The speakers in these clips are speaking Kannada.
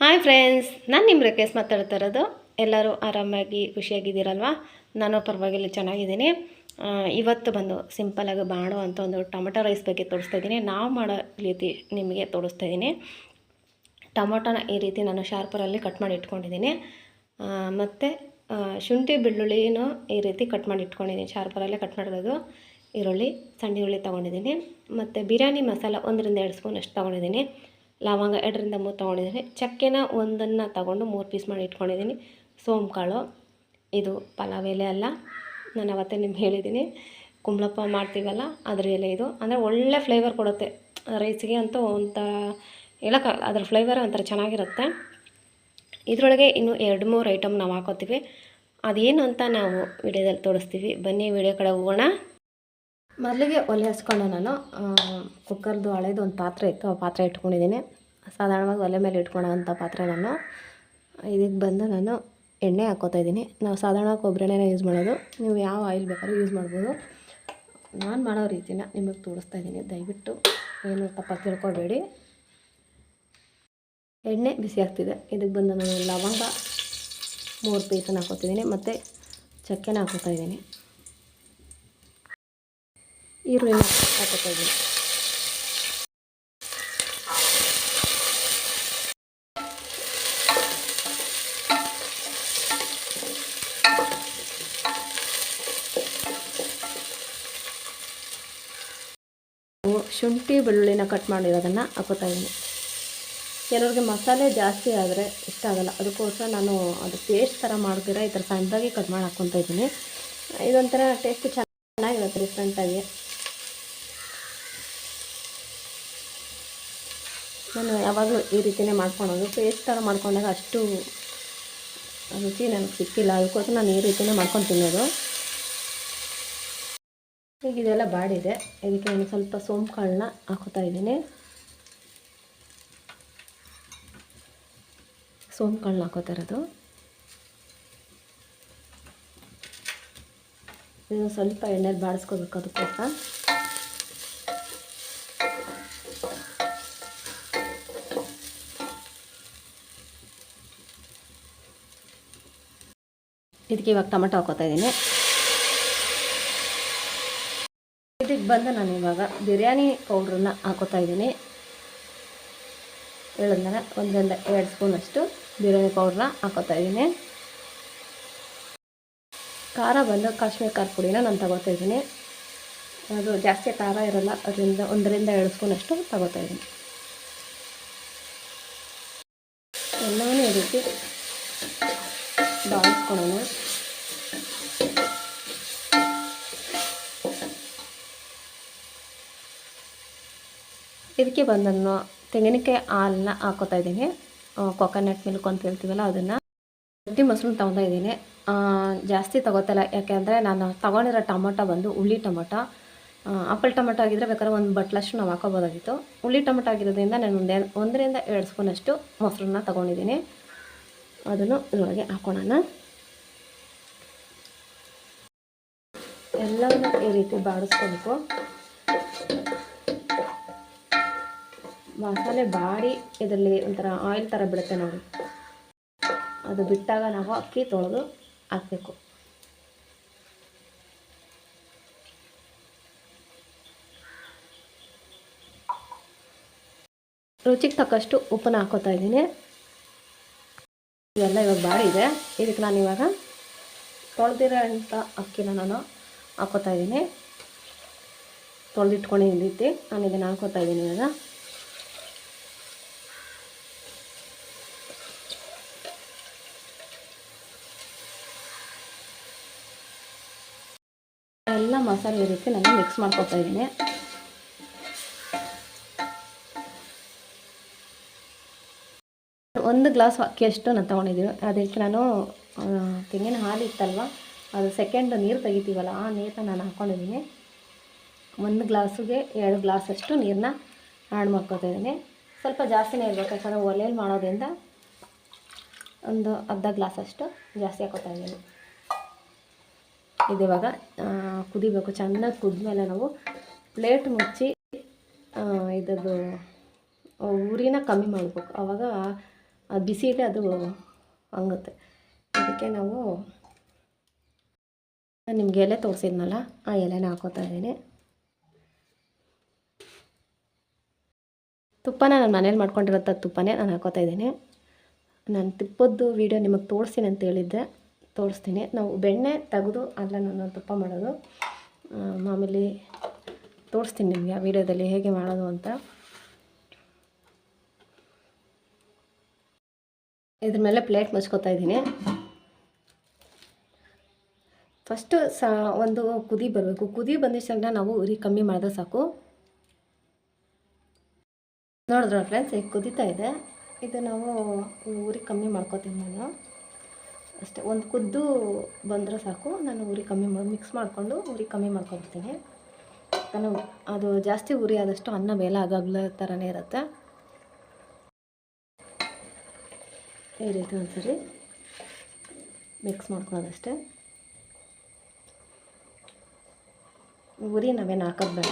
ಹಾಯ್ ಫ್ರೆಂಡ್ಸ್ ನಾನು ನಿಮ್ಮ ರೇಖೇಶ್ ಮಾತಾಡ್ತಾ ಇರೋದು. ಎಲ್ಲರೂ ಆರಾಮಾಗಿ, ಖುಷಿಯಾಗಿದ್ದೀರಲ್ವಾ? ನಾನು ಪರವಾಗಿಲ್ಲ, ಚೆನ್ನಾಗಿದ್ದೀನಿ. ಇವತ್ತು ಬಂದು ಸಿಂಪಲಾಗಿ ಮಾಡೋ ಅಂತ ಒಂದು ಟೊಮೆಟೊ ರೈಸ್ ಬಗ್ಗೆ ತೋರಿಸ್ತಾ ಇದ್ದೀನಿ. ನಾವು ಮಾಡೋ ರೀತಿ ನಿಮಗೆ ತೋರಿಸ್ತಾ ಇದ್ದೀನಿ. ಟೊಮೊಟೊನ ಈ ರೀತಿ ನಾನು ಶಾರ್ಪರಲ್ಲಿ ಕಟ್ ಮಾಡಿ ಇಟ್ಕೊಂಡಿದ್ದೀನಿ. ಮತ್ತು ಶುಂಠಿ ಬೆಳ್ಳುಳ್ಳಿನೂ ಈ ರೀತಿ ಕಟ್ ಮಾಡಿ ಇಟ್ಕೊಂಡಿದ್ದೀನಿ. ಶಾರ್ಪರಲ್ಲೇ ಕಟ್ ಮಾಡಿರೋದು. ಈರುಳ್ಳಿ ಸಣ್ಣ ಈರುಳ್ಳಿ ತೊಗೊಂಡಿದ್ದೀನಿ. ಮತ್ತು ಬಿರಿಯಾನಿ ಮಸಾಲ ಒಂದರಿಂದ ಎರಡು ಸ್ಪೂನ್ ಅಷ್ಟು ತೊಗೊಂಡಿದ್ದೀನಿ. ಲವಂಗ ಎರಡರಿಂದ ಮೂರು ತೊಗೊಂಡಿದ್ದೀನಿ. ಚಕ್ಕೆನ ಒಂದನ್ನು ತಗೊಂಡು ಮೂರು ಪೀಸ್ ಮಾಡಿ ಇಟ್ಕೊಂಡಿದ್ದೀನಿ. ಸೋಂಕಾಳು, ಇದು ಪಲಾವ್ ಎಲೆ ಅಲ್ಲ. ನಾನು ಅವತ್ತೇ ನಿಮ್ಗೆ ಹೇಳಿದ್ದೀನಿ. ಕುಂಬಳಪ್ಪ ಮಾಡ್ತೀವಲ್ಲ, ಅದ್ರ ಎಲೆ ಇದು. ಅಂದರೆ ಒಳ್ಳೆ ಫ್ಲೇವರ್ ಕೊಡುತ್ತೆ. ರೈಸಿಗೆ ಅಂತೂ ಒಂಥರ ಹೇಳೋಕ್ಕಾಗಲ್ಲ ಅದ್ರ ಫ್ಲೇವರ್ ಒಂಥರ ಚೆನ್ನಾಗಿರುತ್ತೆ. ಇದರೊಳಗೆ ಇನ್ನೂ ಎರಡು ಮೂರು ಐಟಮ್ ನಾವು ಹಾಕೋತೀವಿ. ಅದೇನು ಅಂತ ನಾವು ವಿಡಿಯೋದಲ್ಲಿ ತೋರಿಸ್ತೀವಿ. ಬನ್ನಿ, ವಿಡಿಯೋ ಕಡೆ ಹೋಗೋಣ. ಮೊದಲಿಗೆ ಒಲೆ ಹಚ್ಕೊಂಡೆ ನಾನು ಕುಕ್ಕರ್ದು ಹಳೇದು ಒಂದು ಪಾತ್ರೆ ಇತ್ತು, ಆ ಪಾತ್ರೆ ಇಟ್ಕೊಂಡಿದ್ದೀನಿ ಸಾಧಾರಣವಾಗಿ ಒಲೆ ಮೇಲೆ ಇಟ್ಕೊಳ್ಳೋವಂಥ ಪಾತ್ರೆ ನಾನು. ಇದಕ್ಕೆ ಬಂದು ನಾನು ಎಣ್ಣೆ ಹಾಕೋತಾ ಇದ್ದೀನಿ. ನಾವು ಸಾಧಾರಣವಾಗಿ ಕೊಬ್ಬರಿ ಯೂಸ್ ಮಾಡೋದು. ನೀವು ಯಾವ ಆಯಿಲ್ ಬೇಕಾದ್ರೂ ಯೂಸ್ ಮಾಡ್ಬೋದು. ನಾನು ಮಾಡೋ ರೀತಿನ ನಿಮಗೆ ತೋರಿಸ್ತಾ ಇದ್ದೀನಿ. ದಯವಿಟ್ಟು ಏನು ತಪ್ಪ ತಿಳ್ಕೊಬೇಡಿ. ಎಣ್ಣೆ ಬಿಸಿ ಆಗ್ತಿದೆ. ಇದಕ್ಕೆ ಬಂದು ನಾನು ಲವಂಗ ಮೂರು ಪೀಸನ್ನು ಹಾಕೋತಿದ್ದೀನಿ. ಮತ್ತು ಚಕ್ಕೆನ ಹಾಕೋತಾ ಇದ್ದೀನಿ. ಈರುಳ್ಳಿನ ಹಾಕೋತಾ ಶುಂಠಿ ಬೆಳ್ಳುಳ್ಳಿನ ಕಟ್ ಮಾಡಿರೋದನ್ನು ಹಾಕೋತಾ ಇದ್ದೀನಿ. ಕೆಲವ್ರಿಗೆ ಮಸಾಲೆ ಜಾಸ್ತಿ ಆದರೆ ಇಷ್ಟ ಆಗಲ್ಲ. ಅದಕ್ಕೋಸ್ಕರ ನಾನು ಅದು ಪೇಸ್ಟ್ ಥರ ಮಾಡ್ತೀರಾ ಈ ಥರ ಸಣ್ಣದಾಗಿ ಕಟ್ ಮಾಡಿ ಹಾಕ್ಕೊತಾ ಇದ್ದೀನಿ. ಇದೊಂಥರ ಟೇಸ್ಟ್ ಚೆನ್ನಾಗಿರುತ್ತೆ ಡಿಫ್ರೆಂಟಾಗಿ ನಾನು ಯಾವಾಗಲೂ ಈ ರೀತಿಯೇ ಮಾಡ್ಕೊಳೋದು ಪೇಸ್ಟ್ ಥರ ಮಾಡ್ಕೊಂಡಾಗ ಅಷ್ಟು ರುಚಿ ನನಗೆ ಸಿಕ್ಕಿಲ್ಲ. ಅದಕ್ಕೋಸ್ಕರ ನಾನು ಈ ರೀತಿಯೇ ಮಾಡ್ಕೊಂಡು ತಿನ್ನೋದು. ಈಗ ಇದೆಲ್ಲ ಬಾಡಿದೆ. ಇದಕ್ಕೆ ನಾನು ಸ್ವಲ್ಪ ಸೋಂಪು ಕಾಳನ್ನ ಹಾಕೋತಾ ಇದ್ದೀನಿ. ಸೋಂಪು ಕಾಳನ್ನ ಹಾಕೋತಾ ಇರೋದು. ಇದನ್ನು ಸ್ವಲ್ಪ ಎಣ್ಣೆಲಿ ಬಾಡಿಸ್ಕೋಬೇಕು ಅದಕ್ಕೋಸ್ಕರ. ಇದಕ್ಕೆ ಇವಾಗ ಟೊಮೆಟೊ ಹಾಕೋತಾ ಇದ್ದೀನಿ. ಇದಕ್ಕೆ ಬಂದು ನಾನು ಇವಾಗ ಬಿರಿಯಾನಿ ಪೌಡ್ರನ್ನ ಹಾಕೋತಾ ಇದ್ದೀನಿ. ಹೇಳಿದ್ಮೇಲೆ ಒಂದರಿಂದ ಎರಡು ಸ್ಪೂನಷ್ಟು ಬಿರಿಯಾನಿ ಪೌಡ್ರನ್ನ ಹಾಕೋತಾ ಇದ್ದೀನಿ. ಖಾರ ಬಂದು ಕಾಶ್ಮೀರ್ ಖಾರ ಪುಡಿನ ನಾನು ತಗೋತಾ ಇದ್ದೀನಿ. ಅದು ಜಾಸ್ತಿ ಖಾರ ಇರೋಲ್ಲ, ಅದರಿಂದ ಒಂದರಿಂದ ಎರಡು ಸ್ಪೂನಷ್ಟು ತಗೋತಾ ಇದ್ದೀನಿ. ಎಲ್ಲವನ್ನೂ ಈ ರೀತಿ ಬಾಳಿಸ್ಕೊಳ್ಳೋಣ ಇದಕ್ಕೆ ಬಂದನ್ನು ನಾನು ತೆಂಗಿನಕಾಯಿ ಹಾಲನ್ನ ಹಾಕೋತಾ ಇದ್ದೀನಿ. ಕೊಕೊನಟ್ ಮಿಲ್ಕ್ ಅಂತ ಹೇಳ್ತೀವಲ್ಲ ಅದನ್ನು. ಗಟ್ಟಿ ಮೊಸರು ತೊಗೊತಾ ಇದ್ದೀನಿ. ಜಾಸ್ತಿ ತಗೋತಲ್ಲ. ಯಾಕೆಂದರೆ ನಾನು ತಗೊಂಡಿರೋ ಟೊಮೊಟೊ ಬಂದು ಹುಳಿ ಟೊಮೊಟೊ. ಆಪಲ್ ಟೊಮೊಟೊ ಆಗಿದ್ದರೆ ಬೇಕಾದ್ರೆ ಒಂದು ಬಟ್ಲಷ್ಟು ನಾವು ಹಾಕೋಬೋದಾಗಿತ್ತು. ಹುಳಿ ಟೊಮೊಟೊ ಆಗಿರೋದ್ರಿಂದ ನಾನು ಒಂದೇ, ಒಂದರಿಂದ ಎರಡು ಸ್ಪೂನಷ್ಟು ಮೊಸರನ್ನ ತೊಗೊಂಡಿದ್ದೀನಿ. ಅದನ್ನು ಇದರೊಳಗೆ ಹಾಕೋಣ ಎಲ್ಲವನ್ನು ಈ ರೀತಿ ಬಾಡಿಸ್ಕೋಬೇಕು. ಮಸಾಲೆ ಬಾಡಿ ಇದರಲ್ಲಿ ಒಂಥರ ಆಯಿಲ್ ಥರ ಬಿಡುತ್ತೆ ನೋಡಿ. ಅದು ಬಿಟ್ಟಾಗ ನಾವು ಅಕ್ಕಿ ತೊಳೆದು ಹಾಕಬೇಕು. ರುಚಿಗೆ ತಕ್ಕಷ್ಟು ಉಪ್ಪನ್ನ ಹಾಕೋತಾ ಇದ್ದೀನಿ. ಇವೆಲ್ಲ ಇವಾಗ ಬಾಡಿದೆ ಇದಕ್ಕೆ ನಾನು ಇವಾಗ ತೊಳೆದಿರೋ ಅಂಥ ಅಕ್ಕಿನ ನಾನು ಹಾಕೋತಾ ಇದ್ದೀನಿ. ತೊಳೆದಿಟ್ಕೊಂಡಿದ್ದೆ ನಾನು ಇದನ್ನು ಹಾಕೋತಾ ಇದ್ದೀನಿ ಇವಾಗ. ಎಲ್ಲ ಮಸಾಲೆ ಇರುತ್ತೆ ರೀತಿ ನಾನು ಮಿಕ್ಸ್ ಮಾಡ್ಕೊತಾ ಇದ್ದೀನಿ. ಒಂದು ಗ್ಲಾಸ್ ಅಕ್ಕಿಯಷ್ಟು ನಾನು ತೊಗೊಂಡಿದ್ದೀನಿ. ಅದಕ್ಕೆ ನಾನು ತೆಂಗಿನ ಹಾಲು ಇತ್ತಲ್ವ, ಅದು ಸೆಕೆಂಡ್ ನೀರು ತೆಗಿತೀವಲ್ಲ, ಆ ನೀರನ್ನ ನಾನು ಹಾಕ್ಕೊಂಡಿದ್ದೀನಿ ಒಂದು ಗ್ಲಾಸಿಗೆ ಎರಡು ಗ್ಲಾಸಷ್ಟು ನೀರನ್ನ ಆ್ಯಡ್ ಮಾಡ್ಕೊತಾ ಇದ್ದೀನಿ. ಸ್ವಲ್ಪ ಜಾಸ್ತಿನೇ ಇರಬೇಕು, ಯಾಕಂದರೆ ಒಲೆಯಲ್ಲಿ ಮಾಡೋದ್ರಿಂದ ಒಂದು ಅರ್ಧ ಗ್ಲಾಸಷ್ಟು ಜಾಸ್ತಿ ಹಾಕೋತಾ ಇದ್ದೀನಿ. ಇದು ಇವಾಗ ಕುದಿಬೇಕು. ಚೆನ್ನಾಗಿ ಕುದ್ಮೇಲೆ ನಾವು ಪ್ಲೇಟ್ ಮುಚ್ಚಿ ಇದ್ರದ್ದು ಉರಿನ ಕಮ್ಮಿ ಮಾಡಬೇಕು. ಆವಾಗ ಅದು ಬಿಸಿಲೆ ಅದು ಹಂಗುತ್ತೆ. ಅದಕ್ಕೆ ನಾವು ನಿಮ್ಗೆ ಎಲೆ ತೋರಿಸಿದ್ನಲ್ಲ, ಆ ಎಲೆನ ಹಾಕೋತಾ ಇದ್ದೀನಿ. ತುಪ್ಪನ ನಾನು ಮನೇಲಿ ಮಾಡ್ಕೊಂಡಿರೋಂಥ ತುಪ್ಪನೇ ನಾನು ಹಾಕೋತಾ ಇದ್ದೀನಿ. ನಾನು ತುಪ್ಪದ್ದು ವೀಡಿಯೋ ನಿಮಗೆ ತೋರಿಸ್ತೀನಿ ಅಂತ ಹೇಳಿದ್ದೆ. ತೋರಿಸ್ತೀನಿ. ನಾವು ಬೆಣ್ಣೆ ತೆಗೆದು ಅಲ್ಲ ನಾನು ತುಪ್ಪ ಮಾಡೋದು. ಮಾಮೂಲಿ ತೋರಿಸ್ತೀನಿ ನಿಮಗೆ ಆ ವೀಡಿಯೋದಲ್ಲಿ ಹೇಗೆ ಮಾಡೋದು ಅಂತ. ಇದ್ರ ಮೇಲೆ ಪ್ಲೇಟ್ ಮುಚ್ಕೋತಾ ಇದ್ದೀನಿ. ಫಸ್ಟು ಸ ಒಂದು ಕುದಿ ಬರಬೇಕು. ಕುದಿ ಬಂದಿದ್ದ ನಾವು ಉರಿ ಕಮ್ಮಿ ಮಾಡಿದ್ರೆ ಸಾಕು. ನೋಡಿದ್ರ ಫ್ರೆಂಡ್ಸ್ ಈಗ ಕುದೀತಾ ಇದೆ. ಇದು ನಾವು ಉರಿ ಕಮ್ಮಿ ಮಾಡ್ಕೋತೀನಿ ನಾನು. ಅಷ್ಟೇ, ಒಂದು ಕುದ್ದು ಬಂದರೆ ಸಾಕು. ನಾನು ಉರಿ ಕಮ್ಮಿ ಮಾಡಿ ಮಿಕ್ಸ್ ಮಾಡಿಕೊಂಡು ಉರಿ ಕಮ್ಮಿ ಮಾಡ್ಕೊಬಿಡ್ತೀನಿ ನಾನು ಅದು ಜಾಸ್ತಿ ಉರಿ ಆದಷ್ಟು ಅನ್ನ ಬೇಲ ಆಗಾಗ್ಲ ಥರನೇ ಇರುತ್ತೆ. ಈ ರೀತಿ ಒಂದ್ಸರಿ ಮಿಕ್ಸ್ ಮಾಡ್ಕೊಳ್ಳೋದಷ್ಟೇ. ಉರಿ ನಾವೇನು ಹಾಕೋದು ಬೇಡ.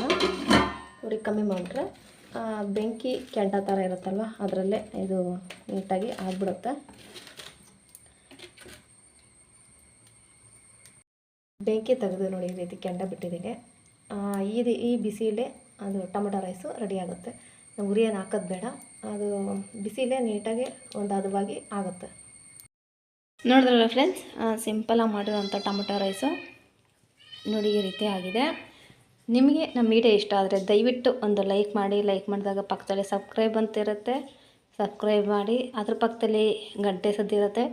ಉರಿ ಕಮ್ಮಿ ಮಾಡಿದ್ರೆ ಬೆಂಕಿ ಕೆಂಡ ಥರ ಇರುತ್ತಲ್ವ ಅದರಲ್ಲೇ ಇದು ನೀಟಾಗಿ ಆಗ್ಬಿಡುತ್ತೆ. ಬೆಂಕಿ ತೆಗೆದು ನೋಡಿ ಈ ರೀತಿ ಕೆಂಡ ಬಿಟ್ಟಿದ್ದೀನಿ ಆ, ಈ ಬಿಸಿಲೇ ಅದು ಟೊಮೆಟೊ ರೈಸು ರೆಡಿ ಆಗುತ್ತೆ. ಉರಿ ಏನು ಹಾಕೋದು ಬೇಡ. ಅದು ಬಿಸಿಲೇ ನೀಟಾಗಿ ಒಂದು ಹದವಾಗಿ ಆಗುತ್ತೆ. ನೋಡಿದ್ರಲ್ಲ ಫ್ರೆಂಡ್ಸ್ ಸಿಂಪಲಾಗಿ ಮಾಡಿರೋಂಥ ಟೊಮೆಟೊ ರೈಸು ನೋಡಿ ಈ ರೀತಿ ಆಗಿದೆ. ನಿಮಗೆ ನಮ್ಮ ವಿಡಿಯೋ ಇಷ್ಟ ಆದರೆ ದಯವಿಟ್ಟು ಒಂದು ಲೈಕ್ ಮಾಡಿ ಲೈಕ್ ಮಾಡಿದಾಗ ಪಕ್ಕದಲ್ಲಿ ಸಬ್ಸ್ಕ್ರೈಬ್ ಅಂತ ಇರುತ್ತೆ. ಸಬ್ಸ್ಕ್ರೈಬ್ ಮಾಡಿ, ಅದ್ರ ಪಕ್ಕದಲ್ಲಿ ಗಂಟೆ ಸದ್ದಿರುತ್ತೆ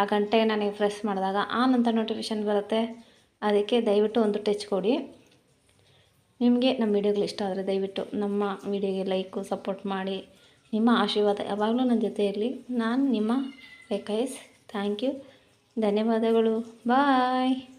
ಆ ಗಂಟೆ ನನಗೆ ಫ್ರೆಶ್ ಮಾಡಿದಾಗ ಆ ನಂತರ ನೋಟಿಫಿಕೇಷನ್ ಬರುತ್ತೆ. ಅದಕ್ಕೆ ದಯವಿಟ್ಟು ಒಂದು ಟಚ್ ಕೊಡಿ. ನಿಮಗೆ ನಮ್ಮ ವಿಡಿಯೋಗಳು ಇಷ್ಟ ಆದರೆ ದಯವಿಟ್ಟು ನಮ್ಮ ವಿಡಿಯೋಗೆ ಲೈಕು, ಸಪೋರ್ಟ್ ಮಾಡಿ. ನಿಮ್ಮ ಆಶೀರ್ವಾದ ಯಾವಾಗಲೂ ನನ್ನ ಜೊತೆ ಇರಲಿ ನಾನು ನಿಮ್ಮ ರೇಖಾಯಸ್. Thank you. ಧನ್ಯವಾದಗಳು. ಬಾಯ್.